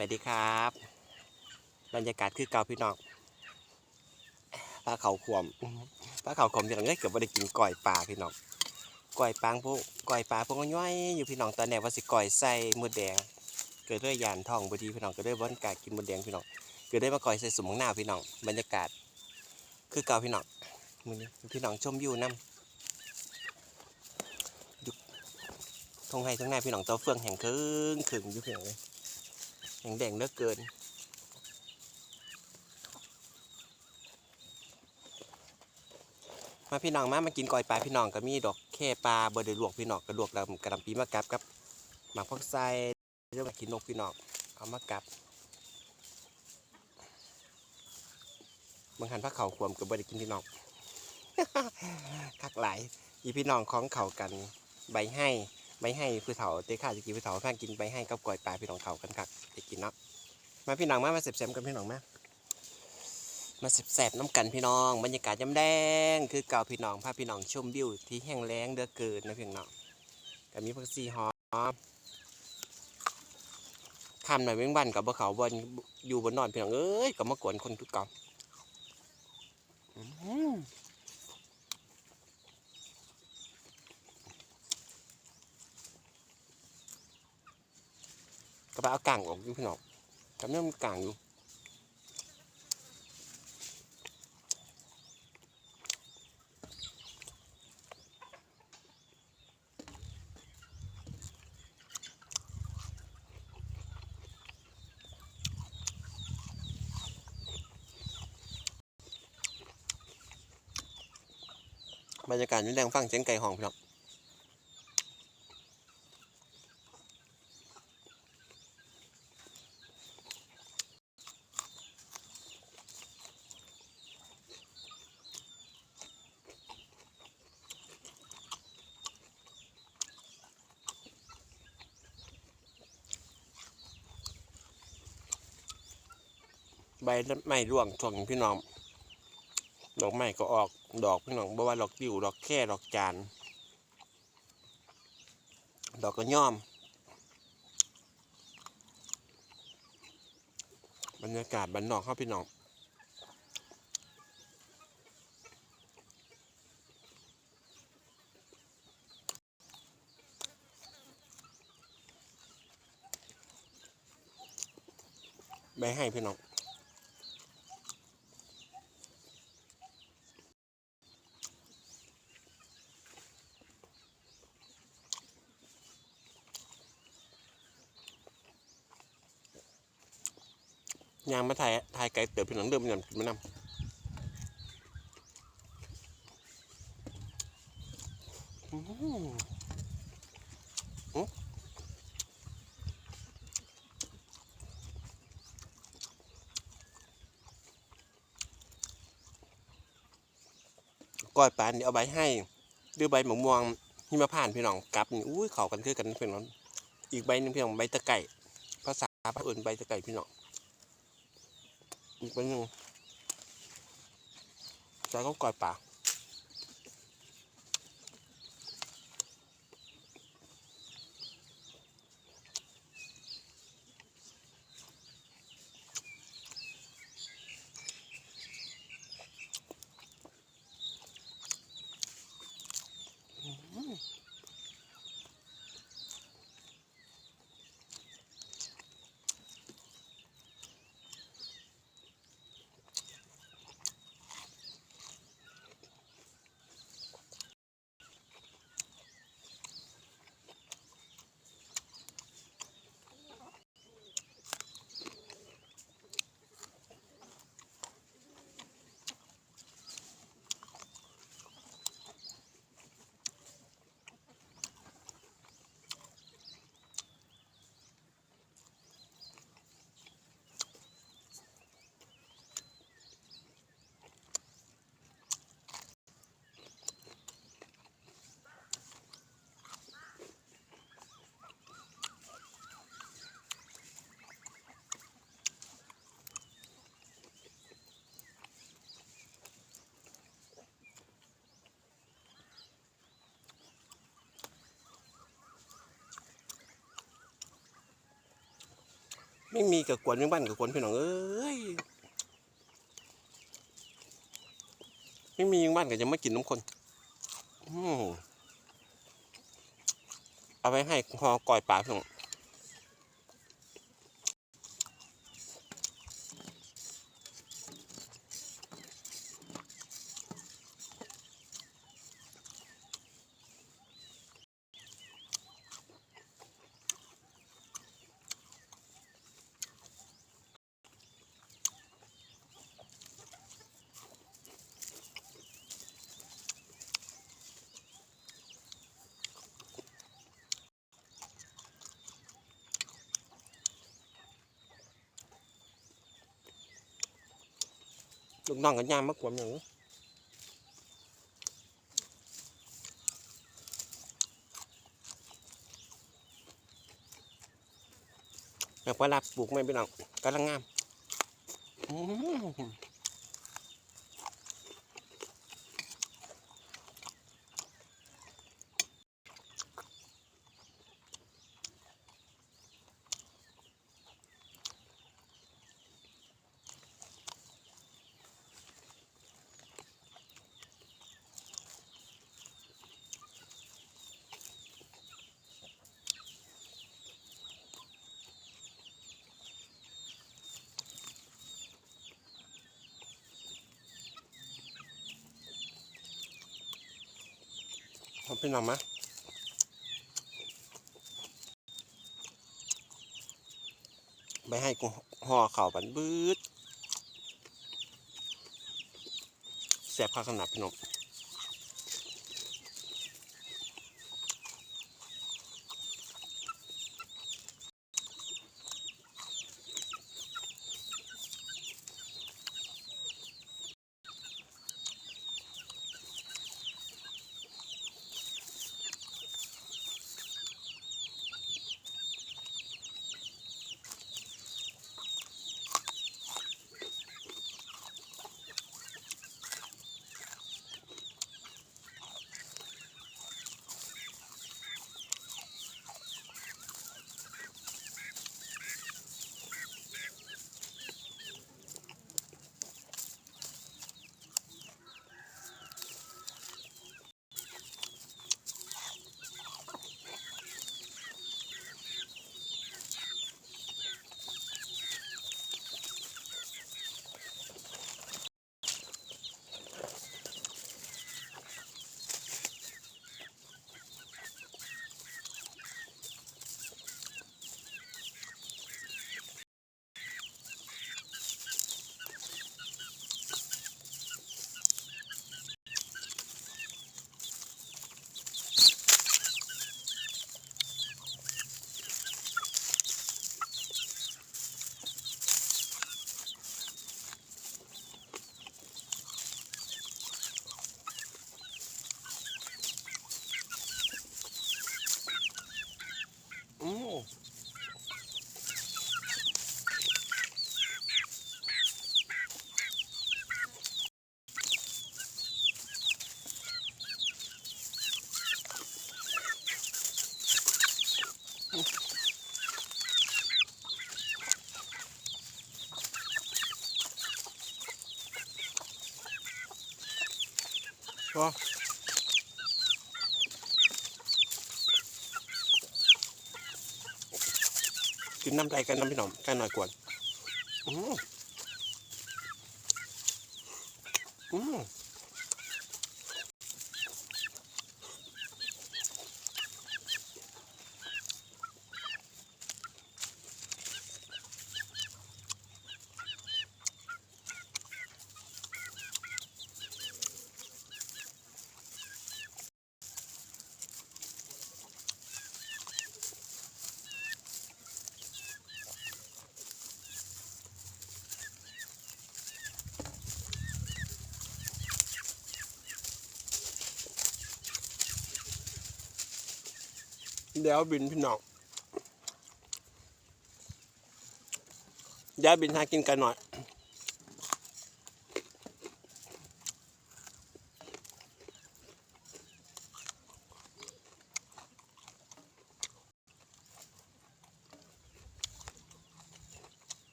สวัสดีครับ บรรยากาศคือเก่าพี่น้องปลาเขาขวมปลาเขาขวมพี่น้องเอ้เกือบไม่ได้กินก่อยปลาพี่น้องก่อยปลาพวกก่อยปลาพวกย่อยอยู่พี่น้องตอนแรกว่าสิก่อยใส่มดแดง เกิดเรื่องยานทองพอดีพี่น้องก็ได้บ้านกากินมดแดงพี่น้องเกิดได้มาก่อยใส่สมองหน้าพี่น้องบรรยากาศ คือเก่าพี่น้องมือนี้พี่น้องชมวิวน้ำทงไห้ทงหน้าพี่น้องเตาเฟืองแห่งครึ่งครึ่งอยู่พี่องเลย แห่งแดงเหลือเกิน มาพี่น้องมามากินกอยปลาพี่น้องก็มีดอกแค่ปลาบไดลวกพี่น้องกระลวกแล้วกระดำปีมากับกับหมักพักไส้เรียกว่ากินนกพี่น้องเอามากับเมืองหันพักเขาขวมกับบไดกินพี่น้องคักหลายอีพี่น้องของเขากันใบให้ ใบให้คือเถาเตะข้าจะกินคือเถาแฟนกินใบให้กับกอยปลาพี่น้องเขากันคักจะกินเนาะมาพี่น้องมามาเสพๆกันพี่น้องมามาแสบๆน้ำกันพี่น้อง บรรยากาศยำแดง คือเก่าพี่น้องพาพี่น้องชมวิวที่แห้งแล้งเดือเกินนะพี่น้องกับมีพักซีหอมข้ามหน่อยเว้งวันกับบ่เขาบนอยู่บนนอนพี่น้องเอ้ยก็มากวนคนทุกก่าอื้อ ก็ไปเอากางออกอยู่พี่น้องกับเนี่ยมันกางอยู่บรรยากาศยุ่งแรงฟังเสียงไก่ห้องพี่น้อง บไม้ร่วงช่วงพี่น้อง ดอกไม้ก็ออกดอกพี่น้องบ่ว่าดอกติวดอกแค่ดอกจานดอกกระย่อม บรรยากาศบ้านนอกเข้าพี่น้องใบให้พี่น้อง ยางมาถ่ายถ่ายไก่เติบพี่น้องเดิมยำกินมานำอื้อหืออื้อก้อยปานี่เอาใบให้หรือใบหมะม่วงหิมพานพี่น้องกลับนี่อุ้ยเขากันคือกันพี่น้องอีกใบหนึงพี่น้องใบตะไก่ภาษาภาคอื่นใบตะไก่พี่น้อง อีกเป็นหนึ่งแล้วก็กอยปาก ไม่มีกับกวนยังบ้านกับกวนพี่น้องเอ้ยไม่มียังบ้านก็ยังไม่กินน้ำคนอืมเอาไว้ให้พอก่อยปลาพี่น้อง ลูกน้องกันย่างมากกว่าหนูแบบว่ารับปลูกไม่ พี่น้องมะไปให้กูห่อเข่าบันบืดแสบข้าขนาดพี่น้อง ก็กินน้ำใจกันน้ำพี่น้องกันหน่อยกวนอืมอืม เดี๋ยวบินพี่น้องเดี๋ยวบินหากินกันหน่อย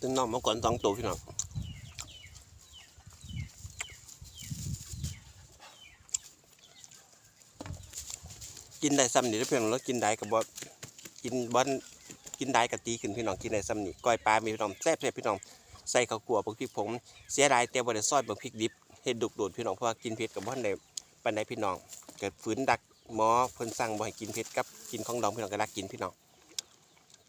ตึ้งน้องมาก่อนสองตัวพี่น้องกินได้ซ้ำนี่เด้อเพียงแล้วกินได้กับบ่กินบ่กินได้กับตีขึ้นพี่น้องกินได้ซ้ำนี่ก้อยปลามีพี่น้องแซ่บๆพี่น้องใส่ข้าวคั่วบักพริกผงเสียดายแต่บ่ได้ซอยบักพริกดิบเฮ็ดดุกโดดพี่น้องเพราะว่ากินเผ็ดกับบ่ทันได้ปานใดพี่น้องเกิดฝืนดักหมอเพิ่นสั่งบ่ให้กินเผ็ดกับกินของดองพี่น้องก็รักกินพี่น้อง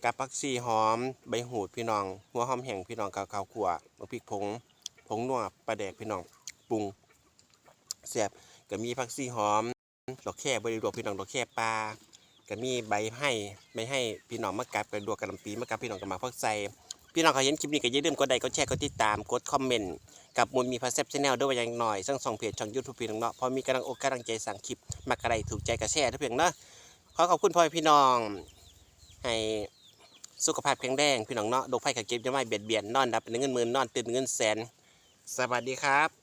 กับผักชีหอม ใบหูดพี่น้อง หัวหอมแห้งพี่น้องกับข้าวคั่วบักพริกผง ผงนัวปลาแดกพี่น้องปรุงแซ่บก็มีผักชีหอมดอกแค่บริรวกพี่น้องดอกแค่ปลาก็มีใบให้ใบให้พี่น้องมะกับกระดวกกระลำปีมะกับพี่น้องกับมาพักใส่พี่น้องเขาเห็นคลิปนี้ก็อย่าลืมกดไลค์กดแชร์กดติดตามกดคอมเมนต์กับมูลมีพาเซฟชแนลด้วยอย่างหน่อยสั่งสองเพจช่องยูทูบพี่น้องเนาะพอมีกำลังอกกำลังใจสั่งคลิปมากระไรถูกใจกระแชร์ทุกเพียงเนาะขอขอบคุณพ่อพี่น้องให้ สุขภาพแข็งแรงพี่น้องเนาะโรคภัยไข้เจ็บจะไม่เบียดเบียนนอนดับเป็นเงินหมื่นนอนตื่นเงินแสน สวัสดีครับ